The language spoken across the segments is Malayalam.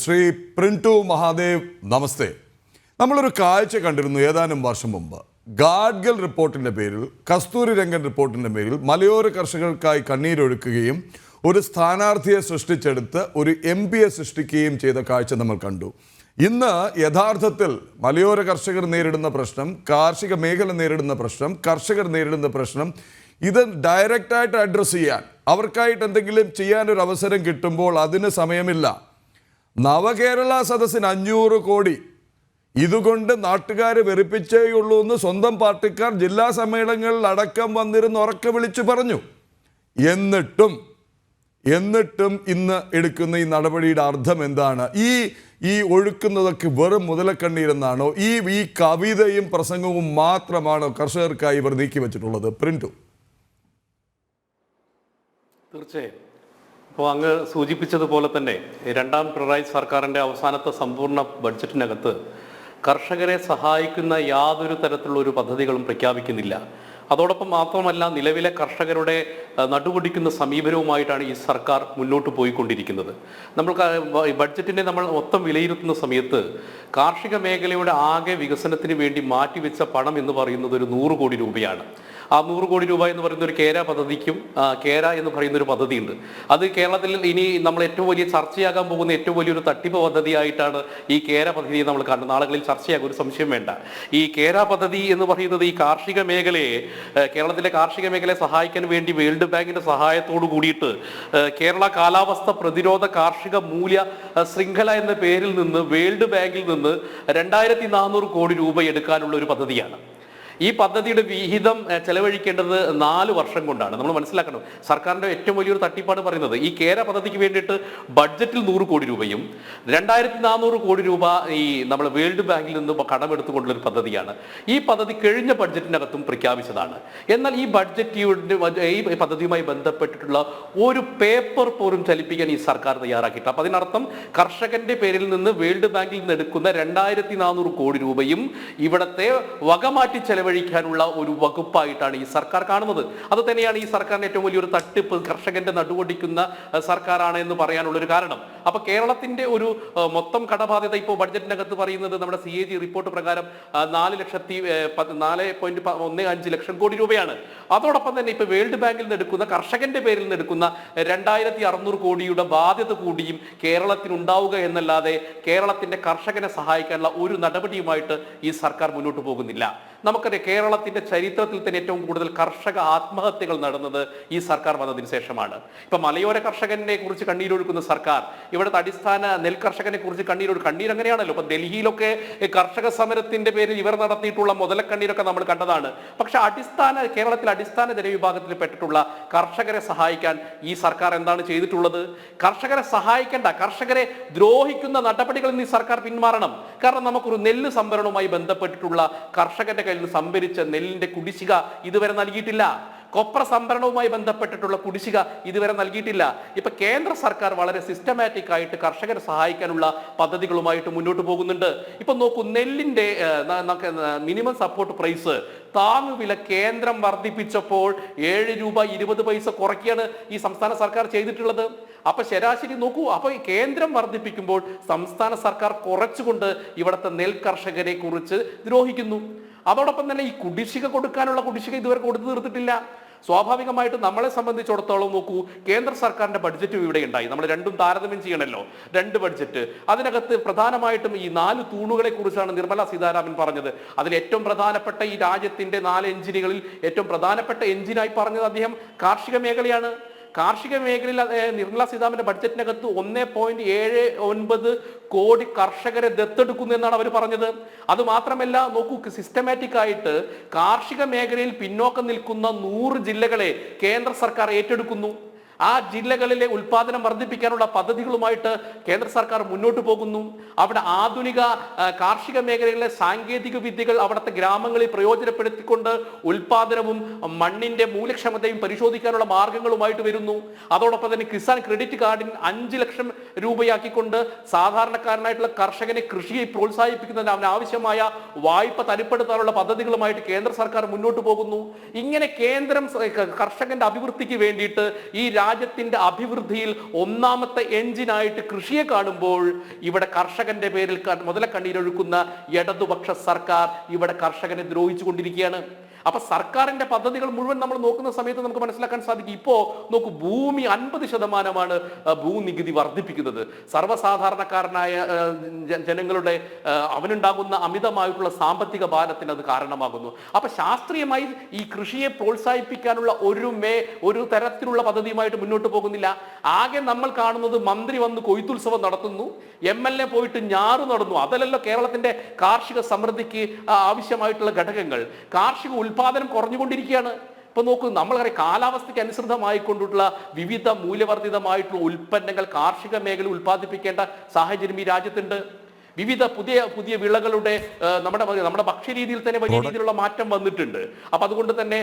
ശ്രീ പ്രിന്റു മഹാദേവ് നമസ്തേ. നമ്മളൊരു കാഴ്ച കണ്ടിരുന്നു ഏതാനും വർഷം മുമ്പ്. ഗാഡ്ഗൽ റിപ്പോർട്ടിന്റെ പേരിൽ കസ്തൂരി രംഗൻ റിപ്പോർട്ടിന്റെ പേരിൽ മലയോര കർഷകർക്കായി കണ്ണീരൊഴുക്കുകയും ഒരു സ്ഥാനാർത്ഥിയെ സൃഷ്ടിച്ചെടുത്ത് ഒരു എം പിയെ സൃഷ്ടിക്കുകയും ചെയ്ത കാഴ്ച നമ്മൾ കണ്ടു. ഇന്ന് യഥാർത്ഥത്തിൽ മലയോര കർഷകർ നേരിടുന്ന പ്രശ്നം കാർഷിക മേഖല നേരിടുന്ന പ്രശ്നം കർഷകർ നേരിടുന്ന പ്രശ്നം ഇത് ഡയറക്റ്റായിട്ട് അഡ്രസ്സ് ചെയ്യാൻ അവർക്കായിട്ട് എന്തെങ്കിലും ചെയ്യാനൊരു അവസരം കിട്ടുമ്പോൾ അതിന് സമയമില്ല. നവകേരള സദസ്സിന് അഞ്ഞൂറ് കോടി. ഇതുകൊണ്ട് നാട്ടുകാർ വെറുപ്പിച്ചേയുള്ളൂ എന്ന് സ്വന്തം പാർട്ടിക്കാർ ജില്ലാ സമ്മേളനങ്ങളിൽ അടക്കം വന്നിരുന്ന് ഉറക്കെ വിളിച്ചു പറഞ്ഞു. എന്നിട്ടും എന്നിട്ടും ഇന്ന് എടുക്കുന്ന ഈ നടപടിയുടെ അർത്ഥം എന്താണ്? ഈ ഈ ഒഴുക്കുന്നതൊക്കെ വെറും മുതലക്കണ്ണീരെന്നാണോ ഈ ഈ കവിതയും പ്രസംഗവും മാത്രമാണോ കർഷകർക്കായി ഇവർ നീക്കി വെച്ചിട്ടുള്ളത്? പ്രിന്റു. തീർച്ചയായും. ഇപ്പോൾ അങ്ങ് സൂചിപ്പിച്ചതുപോലെ തന്നെ രണ്ടാം പിണറായി സർക്കാരിന്റെ അവസാനത്തെ സമ്പൂർണ ബഡ്ജറ്റിനകത്ത് കർഷകരെ സഹായിക്കുന്ന യാതൊരു തരത്തിലുള്ള ഒരു പദ്ധതികളും പ്രഖ്യാപിക്കുന്നില്ല. അതോടൊപ്പം മാത്രമല്ല നിലവിലെ കർഷകരുടെ നടുപൊടിക്കുന്ന സമീപനവുമായിട്ടാണ് ഈ സർക്കാർ മുന്നോട്ട് പോയിക്കൊണ്ടിരിക്കുന്നത്. നമ്മൾ ബഡ്ജറ്റിനെ നമ്മൾ മൊത്തം വിലയിരുത്തുന്ന സമയത്ത് കാർഷിക മേഖലയുടെ ആകെ വികസനത്തിന് വേണ്ടി മാറ്റിവെച്ച പണം എന്ന് പറയുന്നത് ഒരു നൂറ് കോടി രൂപയാണ്. ആ നൂറ് കോടി രൂപ എന്ന് പറയുന്ന ഒരു കേര പദ്ധതിക്കും കേര എന്ന് പറയുന്ന ഒരു പദ്ധതിയുണ്ട്. അത് കേരളത്തിൽ ഇനി നമ്മൾ ഏറ്റവും വലിയ ചർച്ചയാകാൻ പോകുന്ന ഏറ്റവും വലിയൊരു തട്ടിപ്പ് പദ്ധതിയായിട്ടാണ് ഈ കേര പദ്ധതിയെ നമ്മൾ കാണുന്നത്. നാളുകളിൽ ചർച്ചയാകും ഒരു സംശയം വേണ്ട. ഈ കേര പദ്ധതി എന്ന് പറയുന്നത് ഈ കാർഷിക മേഖലയെ കേരളത്തിലെ കാർഷിക മേഖലയെ സഹായിക്കാൻ വേണ്ടി വേൾഡ് ബാങ്കിന്റെ സഹായത്തോടു കൂടിയിട്ട് കേരള കാലാവസ്ഥ പ്രതിരോധ കാർഷിക മൂല്യ ശൃംഖല എന്ന പേരിൽ നിന്ന് വേൾഡ് ബാങ്കിൽ നിന്ന് രണ്ടായിരത്തി നാനൂറ് കോടി രൂപ എടുക്കാനുള്ള ഒരു പദ്ധതിയാണ്. ഈ പദ്ധതിയുടെ വിഹിതം ചെലവഴിക്കേണ്ടത് നാല് വർഷം കൊണ്ടാണ്. നമ്മൾ മനസ്സിലാക്കണം സർക്കാരിന്റെ ഏറ്റവും വലിയൊരു തട്ടിപ്പാട് പറയുന്നത്. ഈ കേര പദ്ധതിക്ക് വേണ്ടിയിട്ട് ബഡ്ജറ്റിൽ നൂറ് കോടി രൂപയും രണ്ടായിരത്തി നാനൂറ് കോടി രൂപ ഈ നമ്മൾ വേൾഡ് ബാങ്കിൽ നിന്ന് കടമെടുത്തുകൊണ്ടുള്ള ഒരു പദ്ധതിയാണ്. ഈ പദ്ധതി കഴിഞ്ഞ ബഡ്ജറ്റിനകത്തും പ്രഖ്യാപിച്ചതാണ്. എന്നാൽ ഈ ബഡ്ജറ്റ് ഈ പദ്ധതിയുമായി ബന്ധപ്പെട്ടിട്ടുള്ള ഒരു പേപ്പർ പോലും ചലിപ്പിക്കാൻ ഈ സർക്കാർ തയ്യാറാക്കിയിട്ടില്ല. അപ്പൊ അതിനർത്ഥം കർഷകന്റെ പേരിൽ നിന്ന് വേൾഡ് ബാങ്കിൽ നിന്ന് എടുക്കുന്ന രണ്ടായിരത്തി നാനൂറ് കോടി രൂപയും ഇവിടത്തെ വകമാറ്റി ചെലവഴിക്കാനുള്ള ഒരു വകുപ്പായിട്ടാണ് ഈ സർക്കാർ കാണുന്നത്. അത് തന്നെയാണ് ഈ സർക്കാരിന് ഏറ്റവും വലിയൊരു തട്ടിപ്പ് കർഷകന്റെ നടുവടിക്കുന്ന സർക്കാരാണ് എന്ന് പറയാനുള്ള ഒരു കാരണം. അപ്പൊ കേരളത്തിന്റെ ഒരു മൊത്തം കടബാധ്യത ഇപ്പോൾ ബഡ്ജറ്റിനകത്ത് പറയുന്നത് നമ്മുടെ സി എ ജി റിപ്പോർട്ട് പ്രകാരം നാല് ലക്ഷത്തി നാല് പോയിന്റ് ഒന്ന് അഞ്ച് ലക്ഷം കോടി രൂപയാണ്. അതോടൊപ്പം തന്നെ ഇപ്പൊ വേൾഡ് ബാങ്കിൽ നിന്ന് എടുക്കുന്ന കർഷകന്റെ പേരിൽ നിന്ന് എടുക്കുന്ന രണ്ടായിരത്തി അറുന്നൂറ് കോടിയുടെ ബാധ്യത കൂടിയും കേരളത്തിനുണ്ടാവുക എന്നല്ലാതെ കേരളത്തിന്റെ കർഷകനെ സഹായിക്കാനുള്ള ഒരു നടപടിയുമായിട്ട് ഈ സർക്കാർ മുന്നോട്ട് പോകുന്നില്ല. നമുക്കറിയാം കേരളത്തിന്റെ ചരിത്രത്തിൽ തന്നെ ഏറ്റവും കൂടുതൽ കർഷക ആത്മഹത്യകൾ നടന്നത് ഈ സർക്കാർ വന്നതിന് ശേഷമാണ്. ഇപ്പൊ മലയോര കർഷകനെ കുറിച്ച് കണ്ണീരൊഴുക്കുന്ന സർക്കാർ ഇവിടുത്തെ അടിസ്ഥാന നെൽകർഷകനെ കുറിച്ച് കണ്ണീരൊഴു കണ്ണീർ അങ്ങനെയാണല്ലോ ഇപ്പൊ ഡൽഹിയിലൊക്കെ കർഷക സമരത്തിന്റെ പേരിൽ ഇവർ നടത്തിയിട്ടുള്ള മുതലക്കണ്ണീരൊക്കെ നമ്മൾ കണ്ടതാണ്. പക്ഷെ അടിസ്ഥാന കേരളത്തിൽ അടിസ്ഥാന ജനവിഭാഗത്തിൽ പെട്ടിട്ടുള്ള കർഷകരെ സഹായിക്കാൻ ഈ സർക്കാർ എന്താണ് ചെയ്തിട്ടുള്ളത്? കർഷകരെ സഹായിക്കേണ്ട കർഷകരെ ദ്രോഹിക്കുന്ന നടപടികളിൽ നിന്ന് ഈ സർക്കാർ പിന്മാറണം. കാരണം നമുക്കൊരു നെല്ല് സംഭരണവുമായി ബന്ധപ്പെട്ടിട്ടുള്ള കർഷകന്റെ കയ്യിൽ നിന്ന് സംഭരിച്ച നെല്ലിന്റെ കുടിശ്ശിക ഇതുവരെ നൽകിയിട്ടില്ല. കൊപ്ര സംഭരണവുമായി ബന്ധപ്പെട്ടിട്ടുള്ള കുടിശ്ശിക ഇതുവരെ നൽകിയിട്ടില്ല. ഇപ്പൊ കേന്ദ്ര സർക്കാർ വളരെ സിസ്റ്റമാറ്റിക് ആയിട്ട് കർഷകരെ സഹായിക്കാനുള്ള പദ്ധതികളുമായിട്ട് മുന്നോട്ട് പോകുന്നുണ്ട്. ഇപ്പൊ നോക്കൂ നെല്ലിന്റെ മിനിമം സപ്പോർട്ട് പ്രൈസ് താങ്ങുവില കേന്ദ്രം വർദ്ധിപ്പിച്ചപ്പോൾ ഏഴ് രൂപ ഇരുപത് പൈസ കുറയ്ക്കുകയാണ് ഈ സംസ്ഥാന സർക്കാർ ചെയ്തിട്ടുള്ളത്. അപ്പൊ ശരാശരി നോക്കൂ അപ്പൊ കേന്ദ്രം വർദ്ധിപ്പിക്കുമ്പോൾ സംസ്ഥാന സർക്കാർ കുറച്ചുകൊണ്ട് ഇവിടുത്തെ നെൽ കർഷകരെ കുറിച്ച് ദ്രോഹിക്കുന്നു. അതോടൊപ്പം തന്നെ ഈ കുടിശ്ശിക കൊടുക്കാനുള്ള കുടിശ്ശിക ഇതുവരെ കൊടുത്തു തീർത്തിട്ടില്ല. സ്വാഭാവികമായിട്ട് നമ്മളെ സംബന്ധിച്ചിടത്തോളം നോക്കൂ കേന്ദ്ര സർക്കാരിന്റെ ബഡ്ജറ്റും ഇവിടെ ഉണ്ടായി. നമ്മൾ രണ്ടും താരതമ്യം ചെയ്യണമല്ലോ രണ്ട് ബഡ്ജറ്റ് അതിനകത്ത് പ്രധാനമായിട്ടും ഈ നാല് തൂണുകളെ കുറിച്ചാണ് നിർമ്മല സീതാരാമൻ പറഞ്ഞത്. അതിൽ ഏറ്റവും പ്രധാനപ്പെട്ട ഈ രാജ്യത്തിന്റെ നാല് എഞ്ചിനുകളിൽ ഏറ്റവും പ്രധാനപ്പെട്ട എഞ്ചിനായി പറഞ്ഞത് അദ്ദേഹം കാർഷിക മേഖലയാണ്. കാർഷിക മേഖലയിൽ നിർമ്മല സീതാരാമന്റെ ബഡ്ജറ്റിനകത്ത് ഒന്നേ പോയിന്റ് ഏഴ് ഒൻപത് കോടി കർഷകരെ ദത്തെടുക്കുന്നു എന്നാണ് അവർ പറഞ്ഞത്. അത് മാത്രമല്ല നോക്കൂ സിസ്റ്റമാറ്റിക് ആയിട്ട് കാർഷിക മേഖലയിൽ പിന്നോക്കം നിൽക്കുന്ന നൂറ് ജില്ലകളെ കേന്ദ്ര സർക്കാർ ഏറ്റെടുക്കുന്നു. ആ ജില്ലകളിലെ ഉൽപാദനം വർദ്ധിപ്പിക്കാനുള്ള പദ്ധതികളുമായിട്ട് കേന്ദ്ര സർക്കാർ മുന്നോട്ട് പോകുന്നു. അവിടെ ആധുനിക കാർഷിക മേഖലയിലെ സാങ്കേതിക വിദ്യകൾ അവിടുത്തെ ഗ്രാമങ്ങളിൽ പ്രയോജനപ്പെടുത്തിക്കൊണ്ട് ഉൽപാദനവും മണ്ണിന്റെ മൂല്യക്ഷമതയും പരിശോധിക്കാനുള്ള മാർഗങ്ങളുമായിട്ട് വരുന്നു. അതോടൊപ്പം തന്നെ കിസാൻ ക്രെഡിറ്റ് കാർഡിന് അഞ്ച് ലക്ഷം രൂപയാക്കിക്കൊണ്ട് സാധാരണക്കാരനായിട്ടുള്ള കർഷകനെ കൃഷിയെ പ്രോത്സാഹിപ്പിക്കുന്നതിന് അവന് ആവശ്യമായ വായ്പ തനിപ്പെടുത്താനുള്ള പദ്ധതികളുമായിട്ട് കേന്ദ്ര സർക്കാർ മുന്നോട്ട് പോകുന്നു. ഇങ്ങനെ കേന്ദ്രം കർഷകന്റെ അഭിവൃദ്ധിക്ക് വേണ്ടിയിട്ട് ഈ രാജ്യത്തിന്റെ അഭിവൃദ്ധിയിൽ ഒന്നാമത്തെ എഞ്ചിനായിട്ട് കൃഷിയെ കാണുമ്പോൾ ഇവിടെ കർഷകന്റെ പേരിൽ മുതല കണ്ണീരൊഴുക്കുന്ന ഇടതുപക്ഷ സർക്കാർ ഇവിടെ കർഷകനെ ദ്രോഹിച്ചു കൊണ്ടിരിക്കുകയാണ് അപ്പൊ സർക്കാരിന്റെ പദ്ധതികൾ മുഴുവൻ നമ്മൾ നോക്കുന്ന സമയത്ത് നമുക്ക് മനസ്സിലാക്കാൻ സാധിക്കും. ഇപ്പോ നോക്കൂ ഭൂമി അൻപത് ശതമാനമാണ് ഭൂനികുതി വർദ്ധിപ്പിക്കുന്നത്. സർവസാധാരണക്കാരനായ ജനങ്ങളുടെ അവനുണ്ടാകുന്ന അമിതമായിട്ടുള്ള സാമ്പത്തിക ഭാരത്തിന് അത് കാരണമാകുന്നു. അപ്പൊ ശാസ്ത്രീയമായി ഈ കൃഷിയെ പ്രോത്സാഹിപ്പിക്കാനുള്ള ഒരു മേ ഒരു തരത്തിലുള്ള പദ്ധതിയുമായിട്ട് മുന്നോട്ട് പോകുന്നില്ല. ആകെ നമ്മൾ കാണുന്നത് മന്ത്രി വന്ന് കൊയ്ത്തുത്സവം നടത്തുന്നു എം എൽ എ പോയിട്ട് ഞാറ് നടന്നു. അതല്ലല്ലോ കേരളത്തിന്റെ കാർഷിക സമൃദ്ധിക്ക് ആവശ്യമായിട്ടുള്ള ഘടകങ്ങൾ. കാർഷിക ഉൽപാദനം കുറഞ്ഞുകൊണ്ടിരിക്കുകയാണ്. ഇപ്പൊ നോക്കൂ നമ്മളറിയാം കാലാവസ്ഥയ്ക്ക് അനുസൃതമായിക്കൊണ്ടുള്ള വിവിധ മൂല്യവർദ്ധിതമായിട്ടുള്ള ഉൽപ്പന്നങ്ങൾ കാർഷിക മേഖല ഉൽപ്പാദിപ്പിക്കേണ്ട സാഹചര്യം ഈ രാജ്യത്തുണ്ട്. വിവിധ പുതിയ പുതിയ വിളകളുടെ നമ്മുടെ നമ്മുടെ ഭക്ഷ്യരീതിയിൽ തന്നെ വലിയ രീതിയിലുള്ള മാറ്റം വന്നിട്ടുണ്ട്. അപ്പൊ അതുകൊണ്ട് തന്നെ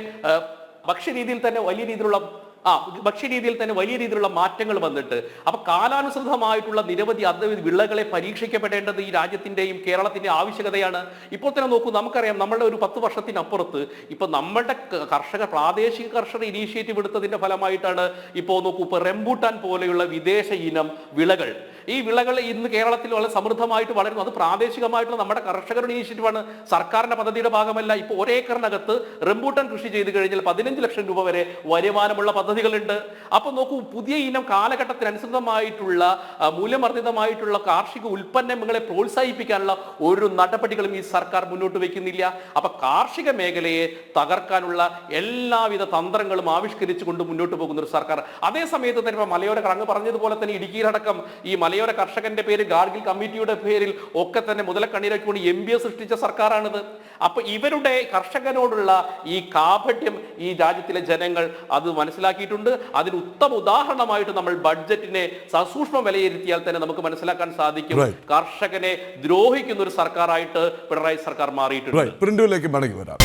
ഭക്ഷ്യരീതിയിൽ തന്നെ വലിയ രീതിയിലുള്ള ആ ഭക്ഷ്യരീതിയിൽ തന്നെ വലിയ രീതിയിലുള്ള മാറ്റങ്ങൾ വന്നിട്ട്. അപ്പൊ കാലാനുസൃതമായിട്ടുള്ള നിരവധി അത് വിളകളെ പരീക്ഷിക്കപ്പെടേണ്ടത് ഈ രാജ്യത്തിന്റെയും കേരളത്തിന്റെ ആവശ്യകതയാണ്. ഇപ്പോൾ തന്നെ നോക്കൂ നമുക്കറിയാം നമ്മളുടെ ഒരു പത്ത് വർഷത്തിനപ്പുറത്ത് ഇപ്പൊ നമ്മളുടെ കർഷക പ്രാദേശിക കർഷക ഇനീഷ്യേറ്റീവ് എടുത്തതിന്റെ ഫലമായിട്ടാണ് ഇപ്പോൾ നോക്കൂ ഇപ്പൊ പോലെയുള്ള വിദേശ ഇനം വിളകൾ. ഈ വിളകൾ ഇന്ന് കേരളത്തിൽ വളരെ സമൃദ്ധമായിട്ട് വളരുന്നു. അത് പ്രാദേശികമായിട്ടുള്ള നമ്മുടെ കർഷകരുടെ ഇനീഷ്യേറ്റീവാണ്. സർക്കാരിന്റെ പദ്ധതിയുടെ ഭാഗമല്ല. ഇപ്പൊ ഒരേക്കറിനകത്ത് റംബൂട്ടാൻ കൃഷി ചെയ്ത് കഴിഞ്ഞാൽ പതിനഞ്ച് ലക്ഷം രൂപ വരെ വരുമാനമുള്ള പദ്ധതികളുണ്ട്. അപ്പൊ നോക്കൂ പുതിയ ഇനം കാലഘട്ടത്തിനനുസൃതമായിട്ടുള്ള മൂല്യവർദ്ധിതമായിട്ടുള്ള കാർഷിക ഉൽപ്പന്നങ്ങളെ പ്രോത്സാഹിപ്പിക്കാനുള്ള ഒരു നടപടികളും ഈ സർക്കാർ മുന്നോട്ട് വെക്കുന്നില്ല അപ്പൊ കാർഷിക മേഖലയെ തകർക്കാനുള്ള എല്ലാവിധ തന്ത്രങ്ങളും ആവിഷ്കരിച്ചുകൊണ്ട് മുന്നോട്ട് പോകുന്ന ഒരു സർക്കാർ. അതേ സമയത്ത് തന്നെ ഇപ്പൊ മലയോര അങ്ങ് പറഞ്ഞതുപോലെ തന്നെ ഇടുക്കിയിലടക്കം ഈ മലയോര കർഷകന്റെ പേര് ഗാർഗിൽ കമ്മിറ്റിയുടെ പേരിൽ ഒക്കെ തന്നെ മുതലക്കണ്ണീരൊക്കെ എം ബി എ സൃഷ്ടിച്ച സർക്കാരാണിത്. അപ്പൊ ഇവരുടെ കർഷകനോടുള്ള ഈ കാപട്യം ഈ രാജ്യത്തിലെ ജനങ്ങൾ അത് മനസ്സിലാക്കിയിട്ടുണ്ട്. അതിന് ഉത്തമ ഉദാഹരണമായിട്ട് നമ്മൾ ബഡ്ജറ്റിനെ സസൂക്ഷ്മം വിലയിരുത്തിയാൽ തന്നെ നമുക്ക് മനസ്സിലാക്കാൻ സാധിക്കും. കർഷകനെ ദ്രോഹിക്കുന്ന ഒരു സർക്കാരായിട്ട് പിണറായി സർക്കാർ മാറിയിട്ടുണ്ട്. റൈറ്റ് പ്രിന്റുവിലേക്ക് മടങ്ങി വരാം.